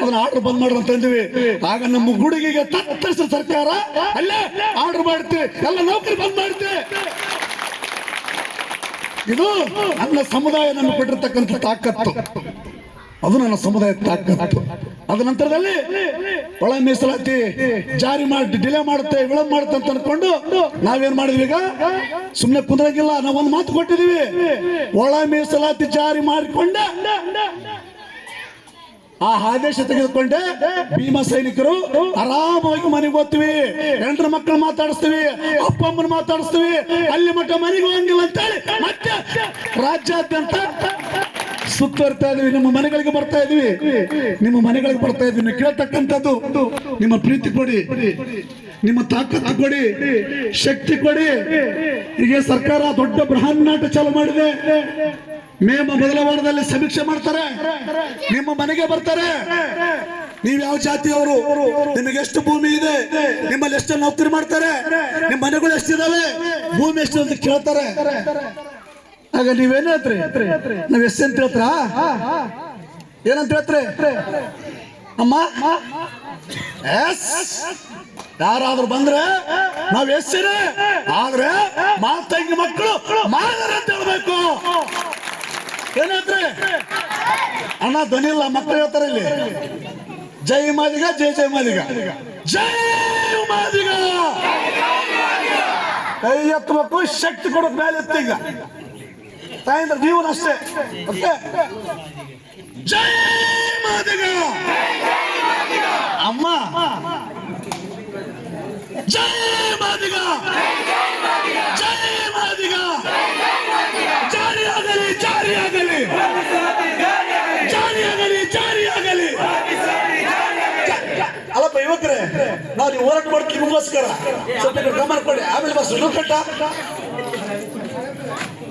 ಅದನ್ನ ಆರ್ಡರ್ ಬಂದ್ ಮಾಡ್ರಿ ಅಂತ ಅಂದ್ವಿ. ಆಗ ನಮ್ಮ ಗುಡುಗಿಗೆ ತತ್ತರಿಸ ಸರ್ಕಾರ, ಅಲ್ಲೇ ಆರ್ಡರ್ ಮಾಡ್ತೀವಿ. ಎಲ್ಲ ನೌಕರಿ ಬಂದ್ ಮಾಡ್ತೀವಿ. ಇದು ನನ್ನ ಸಮುದಾಯ ನಮ್ಗೆ ಕೊಟ್ಟಿರ್ತಕ್ಕಂಥ ತಾಕತ್ತು. ಅದು ನನ್ನ ಸಮುದಾಯದ ತಾಕತ್ತು. ಅದ ನಂತರದಲ್ಲಿ ಒಳ ಮೀಸಲಾತಿ ಜಾರಿ ಮಾಡಿ ಡಿಲೇ ಮಾಡುತ್ತೆ, ವಿಳಂಬ ಮಾಡುತ್ತೆ ಅಂತ ಅನ್ಕೊಂಡು ನಾವೇನ್ ಮಾಡಿದ್ವಿ ಈಗ? ಸುಮ್ಮನೆ ಕುಂದ್ರಂಗಿಲ್ಲ, ನಾವು ಒಂದು ಮಾತು ಕೊಟ್ಟಿದೀವಿ. ಒಳ ಮೀಸಲಾತಿ ಜಾರಿ ಮಾಡಿಕೊಂಡ ಆ ಆದೇಶ ತೆಗೆದುಕೊಂಡೆ ಭೀಮ ಸೈನಿಕರು. ಆರಾಮಾಗಿ ಮನೆಗೆ ಹೋಗ್ತೀವಿ. ಹೆಂಡ್ರ ಮಕ್ಕಳು ಮಾತಾಡಿಸ್ತೀವಿ, ಅಪ್ಪ ಅಮ್ಮನ ಮಾತಾಡಿಸ್ತೀವಿ. ಅಲ್ಲಿ ಮಟ್ಟ ಮನೆಗೆ ಹೋಗಂಗಿಲ್ಲ ಅಂತೇಳಿ ಮತ್ತೆ ರಾಜ್ಯಾದ್ಯಂತ ಸುತ್ತುವರ್ತಾ ಇದೀವಿ, ನಿಮ್ಮ ಮನೆಗಳಿಗೆ ಬರ್ತಾ ಇದೀವಿ. ನಿಮ್ಮ ಮನೆಗಳಿಗೆ ಬರ್ತಾ ಇದೀವಿ ಕೇಳ್ತಕ್ಕಂಥದ್ದು. ನಿಮ್ಮ ಪ್ರೀತಿ ಕೊಡಿ. ನಿಮ್ಮ ತಾಕತ್ತು ಕೊಡಿ. ಶಕ್ತಿ ಕೊಡಿ. ಹೀಗೆ ಸರ್ಕಾರ ದೊಡ್ಡ ಬೃಹನ್ನಾಟ ಚಾಲು ಮಾಡಿದೆ. ಮೇ ಮೊದಲ ವಾರದಲ್ಲಿ ಸಮೀಕ್ಷೆ ಮಾಡ್ತಾರೆ. ನಿಮ್ಮ ಮನೆಗೆ ಬರ್ತಾರೆ. ನೀವು ಯಾವ ಜಾತಿಯವರು? ನಿಮಗೆ ಎಷ್ಟು ಭೂಮಿ ಇದೆ? ನಿಮ್ಮಲ್ಲಿ ಎಷ್ಟು ನೌಕರಿ ಮಾಡ್ತಾರೆ? ನಿಮ್ಮ ಮನೆಗಳು ಎಷ್ಟಿದಾವೆ? ಭೂಮಿ ಎಷ್ಟು ಅಂತ ಕೇಳ್ತಾರೆ. ಆಗ ನೀವೇನ್ ಹೇಳ್ತ್ರಿ? ನಾವ್ ಎಸ್ ಅಂತ ಹೇಳ್ತಾರ ಏನಂತ ಹೇಳ್ತ್ರಿ? ಅಮ್ಮ? ಯಾರಾದ್ರೂ ಬಂದ್ರೆ ನಾವ್ ಎಷ್ಟಿರ ಆದ್ರೆ ಮಾತಂಗಿ ಮಕ್ಕಳು ಮಾದರ ಅಂತ ಹೇಳ್ಬೇಕು. ಏನಂತ್ರಿ ಅಣ್ಣ ಧ್ವನಿ ಇಲ್ಲ ಮಕ್ಕಳು ಹೇಳ್ತಾರೆ ಇಲ್ಲಿ. ಜೈ ಮಾದಿಗ, ಜೈ ಜೈ ಮಾದಿಗ. ಜೈ ಮಾದಿಗ. ಕೈ ಎತ್ತಬೇಕು, ಶಕ್ತಿ ಕೊಡೋಕ್ ಮೇಲೆ ಎತ್ತ ಈಗ. ತಾಯಂದ್ರ ನೀವು ಅಷ್ಟೇ. ಓಕೆ ಜೈ ಮಾದಿಗ. ಅಮ್ಮ. ಜೈ ಮಾದಿಗ. ಜೈ ಮಾದಿಗ. ಜಾರಿಯಾಗಲಿ ಜಾರಿಯಾಗಲಿ. ಜಾರಿಯಾಗಲಿ ಜಾರಿಯಾಗಲಿ. ಅಲ್ಲಪ್ಪ ಯುವಕರೇ ನಾವು ನೀವು ಹೋರಾಟ ಮಾಡ್ತೀವಿ ನಿಮಗೋಸ್ಕರ. ಸ್ವಲ್ಪ ಗಮನ ಕೊಡಿ. ಆಮೇಲೆ ಬಸ್ ಕಟ್ಟ.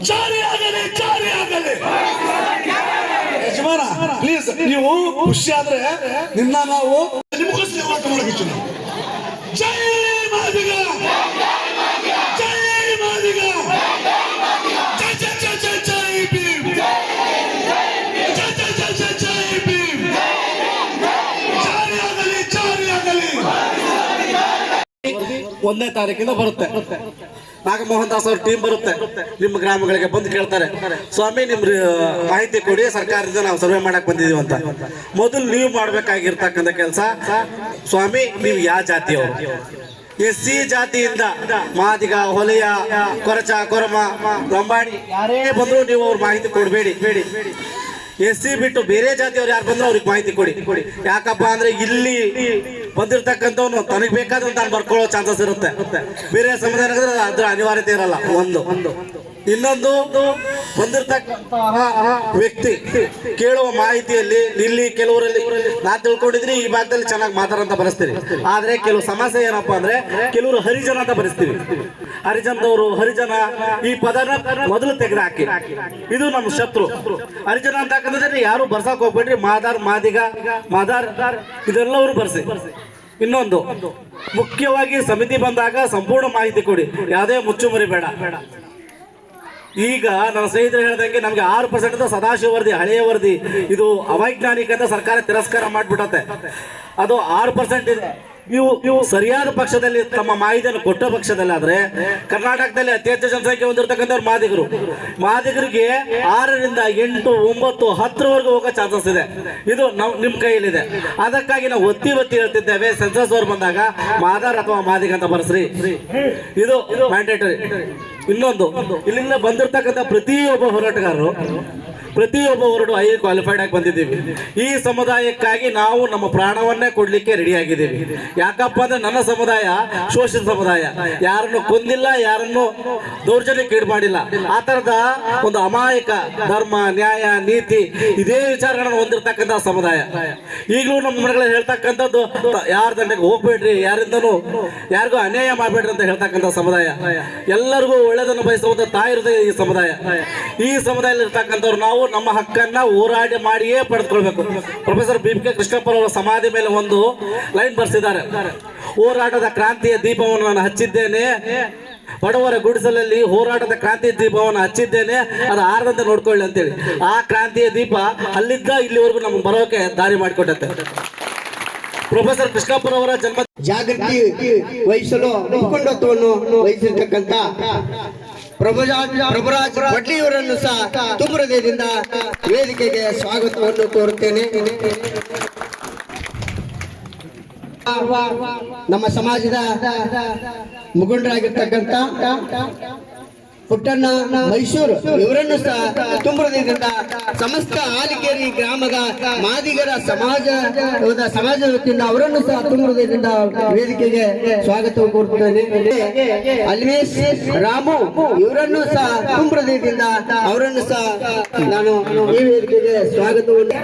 ಜಾರಿ ಆಗಲಿ ಜಾರಿ ಆಗಲಿ. ಯಜಮಾನ ಪ್ಲೀಸ್ ನೀವು ಖುಷಿ ಆದ್ರೆ ನಿನ್ನ ನಾವು ಜೈ ಮಾದಿಗ. ಜೈ ಮಾದಿಗ. ಜೈ ಜೈ ಜೈ ಜೈ ಜೈ ಜೈ ಜೈ ಜೈ ಜೈ ಜೈ ಒಂದನೇ ತಾರೀಕಿಂದ ಬರುತ್ತೆ. ನಾಗಮೋಹನ್ ದಾಸ್ ಅವ್ರ ಟೀಮ್ ಬರುತ್ತೆ. ನಿಮ್ಮ ಗ್ರಾಮಗಳಿಗೆ ಬಂದು ಕೇಳ್ತಾರೆ. ಸ್ವಾಮಿ ನಿಮ್ ಮಾಹಿತಿ ಕೊಡಿ, ಸರ್ಕಾರದಿಂದ ನಾವು ಸರ್ವೆ ಮಾಡಕ್ ಬಂದಿದೀವಿ ಅಂತ. ಮೊದಲು ನೀವು ಮಾಡ್ಬೇಕಾಗಿರ್ತಕ್ಕಂಥ ಕೆಲಸ, ಸ್ವಾಮಿ, ನೀವು ಯಾವ ಜಾತಿಯವರು? ಎಸ್ ಸಿ ಜಾತಿಯಿಂದ ಮಾದಿಗ, ಹೊಲೆಯ, ಕೊರಚ, ಕೊರಮ, ಲಂಬಾಣಿ, ಯಾರೇ ಬಂದ್ರು ನೀವು ಅವ್ರ ಮಾಹಿತಿ ಕೊಡಬೇಡಿ. ಬೇಡಿ ಎಸ್ ಸಿ ಬಿಟ್ಟು ಬೇರೆ ಜಾತಿಯವ್ರು ಯಾರು ಬಂದ್ರು ಅವ್ರಿಗೆ ಮಾಹಿತಿ ಕೊಡಿ ಕೊಡಿ. ಯಾಕಪ್ಪ ಅಂದ್ರೆ ಇಲ್ಲಿ ಬಂದಿರ್ತಕ್ಕಂಥವ್ನು ತನಗೆ ಬೇಕಾದ್ರೆ ತಾನು ಬರ್ಕೊಳ್ಳೋ ಚಾನ್ಸಸ್ ಇರುತ್ತೆ. ಬೇರೆ ಸಮುದಾಯ ಅದ್ರ ಅನಿವಾರ್ಯತೆ ಇರಲ್ಲ. ಒಂದು ಒಂದು. ಇನ್ನೊಂದು ಬಂದಿರತಕ್ಕಂತಹ ವ್ಯಕ್ತಿ ಕೇಳುವ ಮಾಹಿತಿಯಲ್ಲಿ ಇಲ್ಲಿ ಕೆಲವರಲ್ಲಿ ನಾ ತಿಳ್ಕೊಂಡಿದ್ರಿ ಈ ಭಾಗದಲ್ಲಿ ಚೆನ್ನಾಗಿ ಮಾತಾಡಂತ ಬರೆಸ್ತೀರಿ ಆದ್ರೆ ಕೆಲವು ಸಮಸ್ಯೆ ಏನಪ್ಪಾ ಅಂದ್ರೆ ಕೆಲವರು ಹರಿಜನ ಅಂತ ಬರೆಸ್ತೀವಿ. ಹರಿಜನದವರು ಹರಿಜನ, ಈ ಪದನ ಮೊದಲು ತೆಗೆದುಹಾಕಿ ಇದು ನಮ್ಮ ಶತ್ರು. ಹರಿಜನ ಅಂತ ಹಾಕಂದ್ರೆ ಯಾರು ಬರ್ಸಕ್ ಹೋಗ್ಬೇಡ್ರಿ, ಮಾದಾರ್, ಮಾದಿಗ, ಮಾದಾರ್ ಇದೆಲ್ಲವರು ಬರ್ಸಿ. ಇನ್ನೊಂದು, ಮುಖ್ಯವಾಗಿ ಸಮಿತಿ ಬಂದಾಗ ಸಂಪೂರ್ಣ ಮಾಹಿತಿ ಕೊಡಿ. ಯಾವುದೇ ಮುಚ್ಚುಮರಿ ಬೇಡ. ಈಗ ನನ್ನ ಸ್ನೇಹಿತರು ಹೇಳ್ದಂಗೆ ನಮ್ಗೆ ಆರು ಪರ್ಸೆಂಟ್ ಸದಾಶಿವ ವರದಿ, ಹಳೆಯ ವರದಿ. ಇದು ಅವೈಜ್ಞಾನಿಕ ಅಂತ ಸರ್ಕಾರ ತಿರಸ್ಕಾರ ಮಾಡ್ಬಿಟ್ಟತೆ. ಅದು ಆರು ಪರ್ಸೆಂಟ್ ಇದೆ. ಇವು ನೀವು ಸರಿಯಾದ ಪಕ್ಷದಲ್ಲಿ ತಮ್ಮ ಮಾಹಿತಿಯನ್ನು ಕೊಟ್ಟ ಪಕ್ಷದಲ್ಲಿ ಆದ್ರೆ ಕರ್ನಾಟಕದಲ್ಲಿ ಅತಿ ಹೆಚ್ಚು ಜನಸಂಖ್ಯೆ ಹೊಂದಿರತಕ್ಕಂಥವ್ರು ಮಾದಿಗರು. ಮಾದಿಗರಿಗೆ ಆರರಿಂದ ಎಂಟು, ಒಂಬತ್ತು, ಹತ್ತರವರೆಗೂ ಹೋಗೋ ಚಾನ್ಸಸ್ ಇದೆ. ಇದು ನಾವು ನಿಮ್ಮ ಕೈಯಲ್ಲಿದೆ. ಅದಕ್ಕಾಗಿ ನಾವು ಒತ್ತಿ ಒತ್ತಿ ಹೇಳ್ತಿದ್ದೇವೆ. ಸೆನ್ಸಸ್ ಅವ್ರು ಬಂದಾಗ ಮಾದಾರ್ ಅಥವಾ ಮಾದಿಗ ಅಂತ ಬರ್ಸ್ರಿ. ಇದು ಮ್ಯಾಂಡೇಟರಿ ಇನ್ನೊಂದು, ಇಲ್ಲಿಂದ ಬಂದಿರತಕ್ಕಂಥ ಪ್ರತಿಯೊಬ್ಬ ಹೋರಾಟಗಾರರು ಪ್ರತಿಯೊಬ್ಬ ಹೊರಡು ಐ ಕ್ವಾಲಿಫೈಡ್ ಆಗಿ ಬಂದಿದ್ದೀವಿ. ಈ ಸಮುದಾಯಕ್ಕಾಗಿ ನಾವು ನಮ್ಮ ಪ್ರಾಣವನ್ನೇ ಕೊಡ್ಲಿಕ್ಕೆ ರೆಡಿ ಆಗಿದ್ದೀವಿ. ಯಾಕಪ್ಪ ಅಂದ್ರೆ ನನ್ನ ಸಮುದಾಯ ಶೋಷಿತ ಸಮುದಾಯ. ಯಾರನ್ನು ಕೊಂದಿಲ್ಲ, ಯಾರನ್ನು ದೌರ್ಜನ್ಯಕ್ಕೆ ಈಡು ಮಾಡಿಲ್ಲ ಆ ತರದ ಒಂದು ಅಮಾಯಕ ಧರ್ಮ, ನ್ಯಾಯ, ನೀತಿ ಇದೇ ವಿಚಾರಗಳನ್ನು ಹೊಂದಿರತಕ್ಕಂಥ ಸಮುದಾಯ. ಈಗಲೂ ನಮ್ಮ ಮನೆಗಳಲ್ಲಿ ಹೇಳ್ತಕ್ಕಂಥದ್ದು, ಯಾರ ದಂಡೆಗೆ ಹೋಗ್ಬೇಡ್ರಿ, ಯಾರಿಂದನು ಯಾರಿಗೂ ಅನ್ಯಾಯ ಮಾಡಬೇಡ್ರಿ ಅಂತ ಹೇಳ್ತಕ್ಕಂಥ ಸಮುದಾಯ. ಎಲ್ಲರಿಗೂ ಒಳ್ಳೆಯದನ್ನು ಬಯಸುವಂತ ತಾಯಿ ಈ ಸಮುದಾಯ. ಈ ಸಮುದಾಯದಲ್ಲಿ ಇರ್ತಕ್ಕಂಥವ್ರು ನಾವು ನಮ್ಮ ಹಕ್ಕನ್ನ ಹೋರಾಟ ಮಾಡಿಯೇ ಪಡೆದುಕೊಳ್ಬೇಕು. ಪ್ರೊಫೆಸರ್ ಬಿ ಕೆ ಕೃಷ್ಣಪ್ಪ ಅವರ ಸಮಾಧಿ ಮೇಲೆ ಒಂದು ಲೈನ್ ಬರ್ಸಿದ್ದಾರೆ. ಹೋರಾಟದ ಕ್ರಾಂತಿಯ ದೀಪವನ್ನು ನಾನು ಹಚ್ಚಿದ್ದೇನೆ. ಬಡವರ ಗುಡಿಸಲಲ್ಲಿ ಹೋರಾಟದ ಕ್ರಾಂತಿ ದೀಪವನ್ನು ಹಚ್ಚಿದ್ದೇನೆ. ಅದು ಆರದಂತೆ ನೋಡ್ಕೊಳ್ಳಿ ಅಂತೇಳಿ. ಆ ಕ್ರಾಂತಿಯ ದೀಪ ಅಲ್ಲಿದ್ದ ಇಲ್ಲಿವರೆಗೂ ನಮ್ಗೆ ಬರೋಕೆ ದಾರಿ ಮಾಡಿಕೊಟ್ಟಂತೆ. ಪ್ರೊಫೆಸರ್ ಕೃಷ್ಣಪ್ಪರವರ ಜನ್ಮ ಜಾಗೃತಿ ವಹಿಸಲು ವಹಿಸಿರ್ತಕ್ಕಂಥ ಪ್ರಭುರಾಜ್ ವಡ್ಡಿಯವರನ್ನು ಸಹ ತುಂಬ ಹೃದಯದಿಂದ ವೇದಿಕೆಗೆ ಸ್ವಾಗತವನ್ನು ಕೋರುತ್ತೇನೆ. ನಮ್ಮ ಸಮಾಜದ ಮುಖಂಡರಾಗಿರ್ತಕ್ಕಂಥ ಪುಟ್ಟಣ್ಣ ಮೈಸೂರು. ಇವರನ್ನು ಸಹ ತುಂಬ ಸಮಸ್ತ ಆಲಿಕೇರಿ ಗ್ರಾಮದ ಮಾದಿಗರ ಸಮಾಜ ಸಮಾಜ ವತಿಯಿಂದ ಅವರನ್ನು ಸಹ ತುಂಬ ವೇದಿಕೆಗೆ ಸ್ವಾಗತ ಕೋರ್ತೇನೆ ಅಲ್ವೇಶ್, ರಾಮು, ಇವರನ್ನು ಸಹ ತುಂಬ ಅವರನ್ನು ಸಹ ನಾನು ಈ ವೇದಿಕೆಗೆ ಸ್ವಾಗತವನ್ನು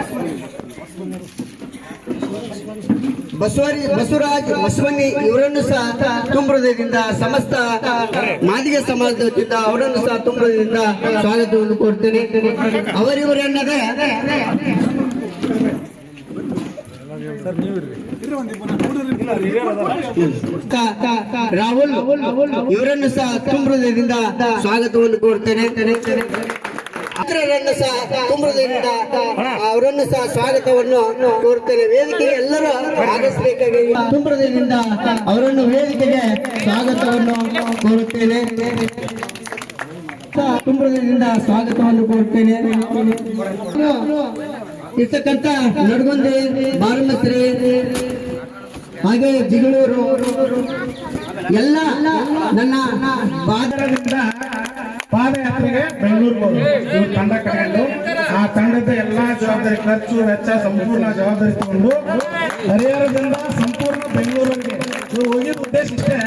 ಬಸವರಿ, ಬಸವರಾಜ್, ಬಸವಣ್ಣಿ ಇವರನ್ನು ಸಹ ತುಂಬೃದಯದಿಂದ ಸಮಸ್ತ ಮಾದಿಗ ಸಮಾಜದ ಅವರನ್ನು ಸಹ ತುಂಬೃದಯದಿಂದ ಸ್ವಾಗತವನ್ನು ಕೋರ್ತೇನೆ. ಅವರಿವರನ್ನದೇ ರಾಹುಲ್ ಇವರನ್ನು ಸಹ ತುಂಬೃದಯದಿಂದ ಸ್ವಾಗತವನ್ನು ಕೋರ್ತೇನೆ. ಇತರರನ್ನು ಸಹ ಹೃದಯದಿಂದ ಅವರನ್ನು ಸಹ ಸ್ವಾಗತವನ್ನು ಕೋರುತ್ತೇನೆ ವೇದಿಕೆಗೆ ಎಲ್ಲರೂ ಆಗಮಿಸಬೇಕಾಗಿ ಹೃದಯದಿಂದ ಅವರನ್ನು ವೇದಿಕೆಗೆ ಸ್ವಾಗತವನ್ನು ಕೋರುತ್ತೇನೆ. ತುಂಬ ಸ್ವಾಗತವನ್ನು ಕೋರುತ್ತೇನೆ. ಇರ್ತಕ್ಕಂಥ ನಡಗೊಂದೆ ಬಾರಮಸ್ರಿ ಹಾಗೆ ಜಿಗಳೂರು, ಎಲ್ಲ ನನ್ನ ಬಾದರದಿಂದ ಪಾದಯಾತ್ರೆಗೆ ಬೆಂಗಳೂರಿಗೆ ಇವ್ರ ತಂಡ ಕರೆಯಲು ಆ ತಂಡದ ಎಲ್ಲಾ ಜವಾಬ್ದಾರಿ ಖರ್ಚು ವೆಚ್ಚ ಸಂಪೂರ್ಣ ಜವಾಬ್ದಾರಿ ತಗೊಂಡು ಹರಿಹರದಿಂದ ಸಂಪೂರ್ಣ ಬೆಂಗಳೂರಿಗೆ ಇವ್ರು ಹೋಗಿದ್ದ ಉದ್ದೇಶ ಇಷ್ಟೇ.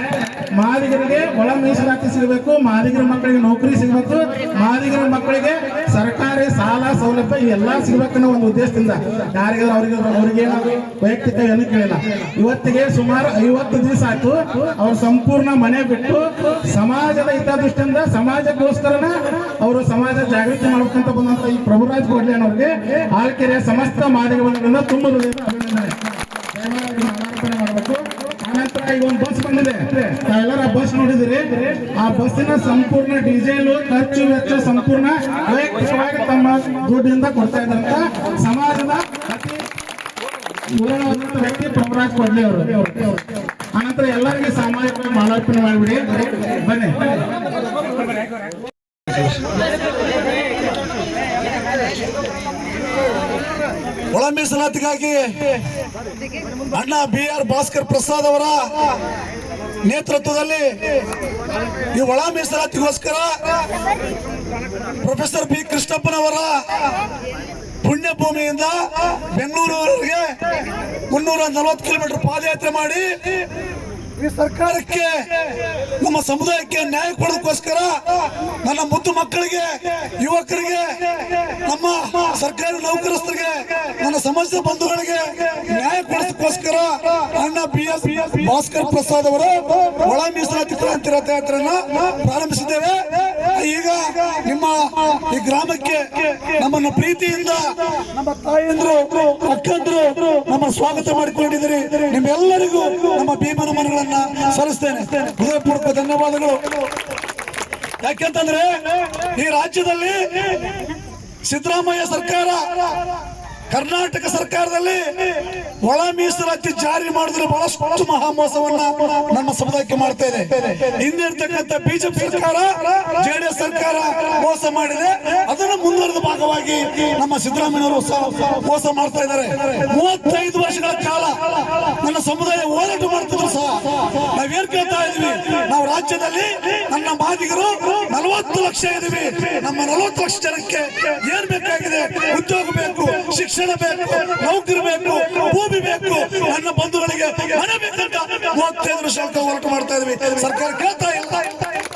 ಮಾದಿಗರಿಗೆ ಒಳ ಮೀಸಲಾತಿ ಸಿಗಬೇಕು ಮಾದಿಗರ ಮಕ್ಕಳಿಗೆ ನೌಕರಿ ಸಿಗಬೇಕು ಮಾದಿಗರ ಮಕ್ಕಳಿಗೆ ಸರ್ಕಾರಿ ಸಾಲ ಸೌಲಭ್ಯ ಎಲ್ಲ ಸಿಗ್ಬೇಕನ್ನೋ ಒಂದು ಉದ್ದೇಶದಿಂದ ಯಾರಿಗಾದ್ರೂ ಅವರಿಗೆ ಅವ್ರಿಗೆ ವೈಯಕ್ತಿಕ ಏನು ಕೇಳಿಲ್ಲ. ಇವತ್ತಿಗೆ ಸುಮಾರು ಐವತ್ತು ದಿವಸ ಆಯ್ತು. ಅವ್ರು ಸಂಪೂರ್ಣ ಮನೆ ಬಿಟ್ಟು ಸಮಾಜದ ಹಿತದೃಷ್ಟಿಯಿಂದ ಸಮಾಜಕ್ಕೋಸ್ಕರನ ಅವರು ಸಮಾಜ ಜಾಗೃತಿ ಮಾಡಬೇಕಂತ ಬಂದಂತ ಈ ಪ್ರಭುರಾಜ್ ಗೋಡ್ಲೆ ಅನ್ನೋರಿಗೆ ಆಳ್ಕೆರೆಯ ಸಮಸ್ತ ಮಾದಿಗ ಬಂಧುಗಳಿಂದ ತುಂಬ ಹೃದಯದ ಅಭಿನಂದನೆ ದಯಮಾಡಿ ಇದನ್ನ ಅನಾವರಣ ಮಾಡಬೇಕು ಆನಂತರ ಈಗ ಒಂದು ಬಸ್ ಬಂದಿದೆ. ತಾವೆಲ್ಲರ ಬಸ್ ನೋಡಿದಿರಿ? ಆ ಬಸ್ಸಿನ ಸಂಪೂರ್ಣ ಡೀಸೆಲ್ ಖರ್ಚು ವೆಚ್ಚ ಸಂಪೂರ್ಣ ವೈಯಕ್ತಿಕವಾಗಿ ತಮ್ಮ ದುಡ್ಡಿಂದ ಕೊಡ್ತಾ ಇದ್ದಂತ ಸಮಾಜದ ವ್ಯಕ್ತಿ ಪ್ರಮರಾಜ್ ಕೊಡ್ಲಿ ಅವರು. ಆನಂತರ ಎಲ್ಲರಿಗೆ ಸಾಮಾಜಿಕ ಮಾಲಾರ್ಪಣೆ ಮಾಡಿಬಿಡಿ. ಬನ್ನಿ. ಒಳ ಮೀಸಲಾತಿಗಾಗಿ ಅಣ್ಣ ಬಿ ಆರ್ ಭಾಸ್ಕರ್ ಪ್ರಸಾದ್ ಅವರ ನೇತೃತ್ವದಲ್ಲಿ ಈ ಒಳ ಮೀಸಲಾತಿಗೋಸ್ಕರ ಪ್ರೊಫೆಸರ್ ಬಿ ಕೃಷ್ಣಪ್ಪನವರ ಪುಣ್ಯಭೂಮಿಯಿಂದ ಭೂಮಿಯಿಂದ ಬೆಂಗಳೂರುವರೆಗೆ ಮುನ್ನೂರ ನಲವತ್ತು ಕಿಲೋಮೀಟರ್ ಪಾದಯಾತ್ರೆ ಮಾಡಿ ಈ ಸರ್ಕಾರಕ್ಕೆ, ನಮ್ಮ ಸಮುದಾಯಕ್ಕೆ ನ್ಯಾಯ ಕೊಡೋದಕ್ಕೋಸ್ಕರ ನನ್ನ ಮುದ್ದು ಮಕ್ಕಳಿಗೆ, ಯುವಕರಿಗೆ, ನಮ್ಮ ಸರ್ಕಾರಿ ನೌಕರಸ್ಥರಿಗೆ, ನನ್ನ ಸಮಾಜದ ಬಂಧುಗಳಿಗೆ ಭಾಸ್ಕರ್ ಪ್ರಸಾದ್ ಅವರು ಒಳ ಮೀಸಲಾತಿ ಕ್ರಾಂತಿ ರಥಯಾತ್ರೆಯನ್ನ ಪ್ರಾರಂಭಿಸಿದ್ದೇವೆ. ಈಗ ನಿಮ್ಮ ಈ ಗ್ರಾಮಕ್ಕೆ ನಮ್ಮನ್ನು ಪ್ರೀತಿಯಿಂದ ನಮ್ಮ ತಾಯಂದ್ರು, ಅಕ್ಕಂದ್ರು ನಮ್ಮ ಸ್ವಾಗತ ಮಾಡಿಕೊಂಡಿದ್ದೀರಿ. ನಿಮ್ಮೆಲ್ಲರಿಗೂ ನಮ್ಮ ಭೀಮನ ಮನಗಳನ್ನ ಸಲ್ಲಿಸ್ತೇನೆ. ಹೃದಯಪೂರ್ವಕ ಧನ್ಯವಾದಗಳು. ಯಾಕೆಂತಂದ್ರೆ ಈ ರಾಜ್ಯದಲ್ಲಿ ಸಿದ್ದರಾಮಯ್ಯ ಸರ್ಕಾರ ಕರ್ನಾಟಕ ಸರ್ಕಾರದಲ್ಲಿ ಒಳ ಮೀಸಲಾತಿ ಜಾರಿ ಮಾಡಿದ್ರೆ ಬಹಳಷ್ಟು ಮಹಾಮೋಸವನ್ನ ನಮ್ಮ ಸಮುದಾಯಕ್ಕೆ ಮಾಡ್ತಾ ಇದೆ. ಹಿಂದೆ ಇರ್ತಕ್ಕಂಥ ಬಿಜೆಪಿ ಸರ್ಕಾರ, ಜೆಡಿಎಸ್ ಸರ್ಕಾರ ಮೋಸ ಮಾಡಿದೆ. ಅದನ್ನು ಮುಂದುವರೆದ ಭಾಗವಾಗಿ ನಮ್ಮ ಸಿದ್ದರಾಮಯ್ಯವರು ಮೋಸ ಮಾಡ್ತಾ ಇದ್ದಾರೆ. ಮೂವತ್ತೈದು ವರ್ಷಗಳ ಕಾಲ ನನ್ನ ಸಮುದಾಯ ಹೋರಾಟ ಮಾಡ್ತಿದ್ರು ಸಹ. ನಾವೇನ್ ಕೇಳ್ತಾ ಇದ್ವಿ ನಾವು ರಾಜ್ಯದಲ್ಲಿ ನನ್ನ ಮಾದಿಗರು ನಲವತ್ತು ಲಕ್ಷ ಇದೀವಿ ನಮ್ಮ ನಲವತ್ತು ಲಕ್ಷ ಜನಕ್ಕೆ ಏನ್ ಬೇಕಾಗಿದೆ? ಉದ್ಯೋಗ ಬೇಕು, ಶಿಕ್ಷಣ ಬೇಕು, ನೌಕರಿ ಬೇಕು, ಭೂಮಿ ಬೇಕು. ನನ್ನ ಬಂಧುಗಳಿಗೆ ಮನೆ ಬೇಕಂತ ಮೂವತ್ತೈದು ಅಂತ ಹೋರಾಟ ಮಾಡ್ತಾ ಇದ್ವಿ ಸರ್ಕಾರ ಕೇಳ್ತಾ ಇಲ್ಲ.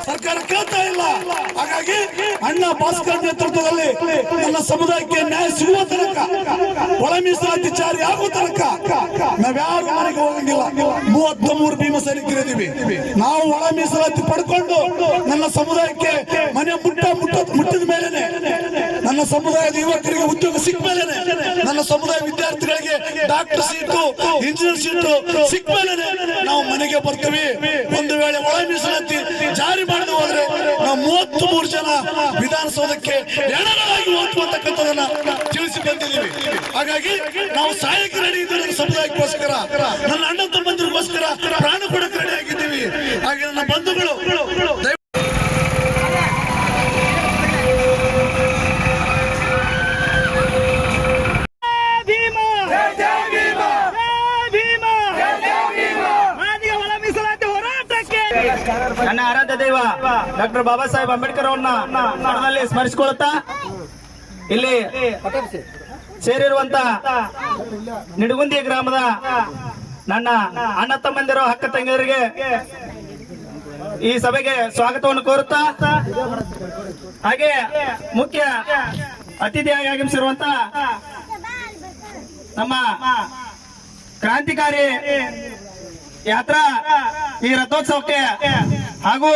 ಸರ್ಕಾರ ಕೇಳ್ತಾ ಇಲ್ಲ. ಹಾಗಾಗಿ ಅಣ್ಣ ಭಾಸ್ಕರ್ ನೇತೃತ್ವದಲ್ಲಿ ನನ್ನ ಸಮುದಾಯಕ್ಕೆ ನ್ಯಾಯ ಸಿಗುವ ತನಕ, ಒಳ ಮೀಸಲಾತಿ ಜಾರಿ ಆಗುವ ತನಕ ನಾವ್ಯಾರು ಮನೆಗೆ ಹೋಗಂಗಿಲ್ಲ. ಮೂವತ್ತ ಮೂರು ಭೀಮ ಸೈನಿಕರಿದ್ದೀವಿ ನಾವು ಒಳ ಮೀಸಲಾತಿ ಪಡ್ಕೊಂಡು ನನ್ನ ಸಮುದಾಯಕ್ಕೆ ಮನೆ ಮುಟ್ಟ ಮುಟ್ಟ ಮುಟ್ಟಿದ ಮೇಲೆನೆ, ನನ್ನ ಸಮುದಾಯದ ಯುವಕರಿಗೆ ಉದ್ಯೋಗ ಸಿಕ್ಕ ಮೇಲೆನೆ, ನನ್ನ ಸಮುದಾಯ ವಿದ್ಯಾರ್ಥಿಗಳಿಗೆ ಡಾಕ್ಟರ್ ಸೀಟು ಇಂಜಿನಿಯರ್ ಸೀಟು ಸಿಕ್ಕ ಮೇಲೆನೆ ನಾವು ಮನೆಗೆ ಬರ್ತೀವಿ. ಒಂದು ವೇಳೆ ಒಳ ಮೀಸಲಾತಿ ಜಾರಿ ಮಾಡಿದ ಹೋದ್ರೆ ನಾವು ಮೂವತ್ತ್ ಮೂರು ಜನ ವಿಧಾನಸೌಧಕ್ಕೆ ಎರಡನಾಗಿ ಓದುವಂತಕ್ಕಂಥದನ್ನ ತಿಳಿಸಿ ಬಂದಿದ್ದೀವಿ ಹಾಗಾಗಿ ನಾವು ಸಹಾಯಕ ರೆಡಿ ಇದ್ದೀವಿ ಸಮುದಾಯಕ್ಕೋಸ್ಕರ. ನನ್ನ ಅಣ್ಣ ತಮ್ಮಂದಿರಿಗೋಸ್ಕರ ಪ್ರಾಣ ಕೊಡಕ್ಕೆ ರೆಡಿ ನನ್ನ ಬಂಧುಗಳು. ನನ್ನ ಆರಾಧ್ಯ ದೈವ, ಡಾಕ್ಟರ್ ಬಾಬಾ ಸಾಹೇಬ್ ಅಂಬೇಡ್ಕರ್ ಅವರನ್ನ ಸ್ಮರಿಸಿಕೊಳ್ತಾ ಸ್ಮರಿಸಿಕೊಳ್ಳುತ್ತಾ ಇಲ್ಲಿ ಸೇರಿರುವಂತ ನಿಡಗುಂದಿ ಗ್ರಾಮದ ನನ್ನ ಅಣ್ಣ ತಮ್ಮಂದಿರೋ, ಅಕ್ಕ ತಂಗಿಯರಿಗೆ ಈ ಸಭೆಗೆ ಸ್ವಾಗತವನ್ನು ಕೋರುತ್ತಾ ಹಾಗೆ ಮುಖ್ಯ ಅತಿಥಿಯಾಗಿ ಆಗಮಿಸಿರುವಂತ ನಮ್ಮ ಕ್ರಾಂತಿಕಾರಿ ಯಾತ್ರಾ ಈ ರಥೋತ್ಸವಕ್ಕೆ ಹಾಗೂ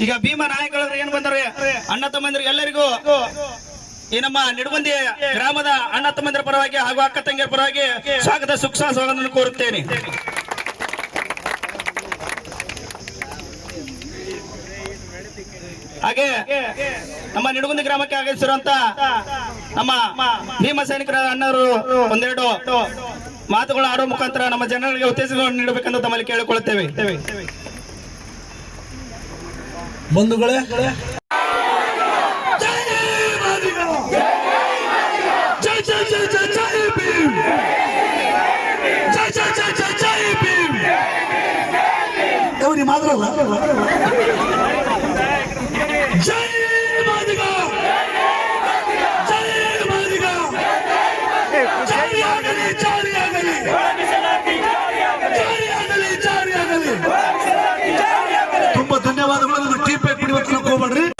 ಈಗ ಭೀಮ ನಾಯಕರು ಏನ್ ಬಂದ್ರೆ? ಅಣ್ಣ ತಮ್ಮಂದಿರು ಎಲ್ಲರಿಗೂ ಈ ನಮ್ಮ ನಿಡುಮಂದಿ ಗ್ರಾಮದ ಅಣ್ಣ ತಮ್ಮಂದಿರ ಪರವಾಗಿ ಹಾಗೂ ಅಕ್ಕ ತಂಗಿಯ ಪರವಾಗಿ ಸ್ವಾಗತ, ಸುಖ ಸ್ವಾಗತವನ್ನು ಕೋರುತ್ತೇನೆ. ಹಾಗೆ ನಮ್ಮ ನಿಡುಗುಂದಿ ಗ್ರಾಮಕ್ಕೆ ಆಗಮಿಸಿರುವಂತ ನಮ್ಮ ಭೀಮ ಸೈನಿಕರ ಅಣ್ಣರು ಒಂದೆರಡು ಮಾತುಗಳು ಆಡುವ ಮುಖಾಂತರ ನಮ್ಮ ಜನರಿಗೆ ಉತ್ತೇಜನವನ್ನು ನೀಡಬೇಕೆಂದು ತಮ್ಮಲ್ಲಿ ಕೇಳಿಕೊಳ್ಳುತ್ತೇವೆ. ಬಂಧುಗಳೇ ಜೈ ತುಂಬಾ ಧನ್ಯವಾದಗಳು ಟಿಪೆ ಕುಡಿಯುವ ಕೂಬಡ್ರಿ